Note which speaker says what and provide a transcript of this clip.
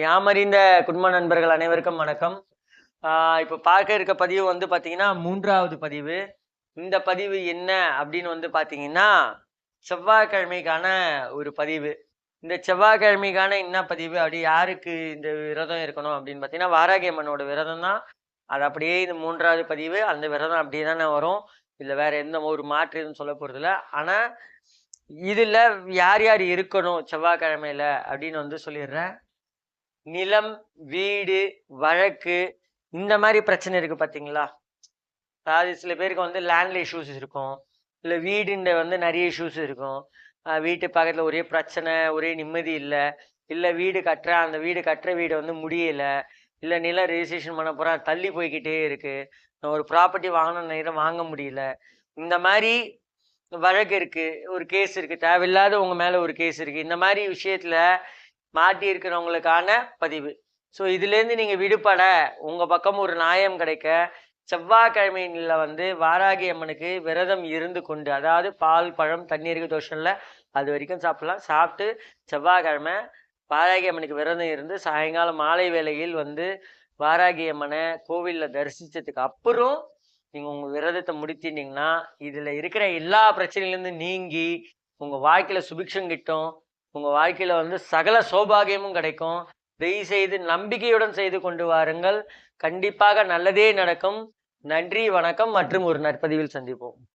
Speaker 1: யாமறிந்த குடும்ப நண்பர்கள் அனைவருக்கும் வணக்கம். இப்போ பார்க்க இருக்க பதிவு வந்து பார்த்தீங்கன்னா மூன்றாவது பதிவு. இந்த பதிவு என்ன அப்படின்னு வந்து பார்த்தீங்கன்னா செவ்வாய்க்கிழமைக்கான ஒரு பதிவு. இந்த செவ்வாய்க்கிழமைக்கான என்ன பதிவு? அப்படி யாருக்கு இந்த விரதம் இருக்கணும் அப்படின்னு பார்த்தீங்கன்னா வாராகியம்மனோட விரதம் தான். அது அப்படியே இந்த மூன்றாவது பதிவு. அந்த விரதம் அப்படியே தானே வரும். இதில் வேற எந்த ஒரு மாற்று எதுவும் சொல்ல போகிறதில்ல ஆனால் இதில் யார் யார் இருக்கணும் செவ்வாய்க்கிழமையில அப்படின்னு வந்து சொல்லிடுறேன். நிலம் வீடு வழக்கு இந்த மாதிரி பிரச்சனை இருக்கு பார்த்தீங்களா அதாவது சில பேருக்கு வந்து லேண்ட்ல இஷ்யூஸ் இருக்கும். இல்லை வீடுன்ற வந்து நிறைய இஷ்யூஸ் இருக்கும். வீட்டு பக்கத்தில் ஒரே பிரச்சனை ஒரே நிம்மதி இல்லை. இல்லை வீடு கட்டுற அந்த வீடு கட்டுற வீடு வந்து முடியலை. இல்லை நிலம் ரெஜிஸ்ட்ரேஷன் பண்ண போகிறேன் தள்ளி போய்கிட்டே இருக்குது நான் ஒரு ப்ராப்பர்ட்டி வாங்கணும் நேரம் வாங்க முடியல. இந்த மாதிரி வழக்கு இருக்குது ஒரு கேஸ் இருக்குது தேவையில்லாத உங்கள் மேலே ஒரு கேஸ் இருக்குது இந்த மாதிரி விஷயத்தில் மாட்டி இருக்கிறவங்களுக்கான பதிவு. ஸோ இதுலேருந்து நீங்கள் விடுபட உங்கள் பக்கம் ஒரு நியாயம் கிடைக்க செவ்வாய்க்கிழமையில வந்து வாராகி அம்மனுக்கு விரதம் இருந்து கொண்டு அதாவது பால் பழம் தண்ணீருக்கு தோஷம்ல அது வரைக்கும் சாப்பிடலாம். சாப்பிட்டு செவ்வாய்க்கிழமை வாராகி அம்மனுக்கு விரதம் இருந்து சாயங்காலம் மாலை வேளையில் வந்து வாராகி அம்மனை கோவிலில் தரிசித்ததுக்கு அப்புறம் நீங்கள் உங்கள் விரதத்தை முடித்திட்டீங்கன்னா இதில் இருக்கிற எல்லா பிரச்சனையிலேருந்து நீங்கி உங்கள் வாழ்க்கையில் சுபிக்ஷம் கிட்டும் உங்கள் வாழ்க்கையில் வந்து சகல சௌபாகியமும் கிடைக்கும். தயவு செய்து நம்பிக்கையுடன் செய்து கொண்டு வாருங்கள். கண்டிப்பாக நல்லதே நடக்கும். நன்றி வணக்கம் மற்றும் ஒரு நற்பதிவில் சந்திப்போம்.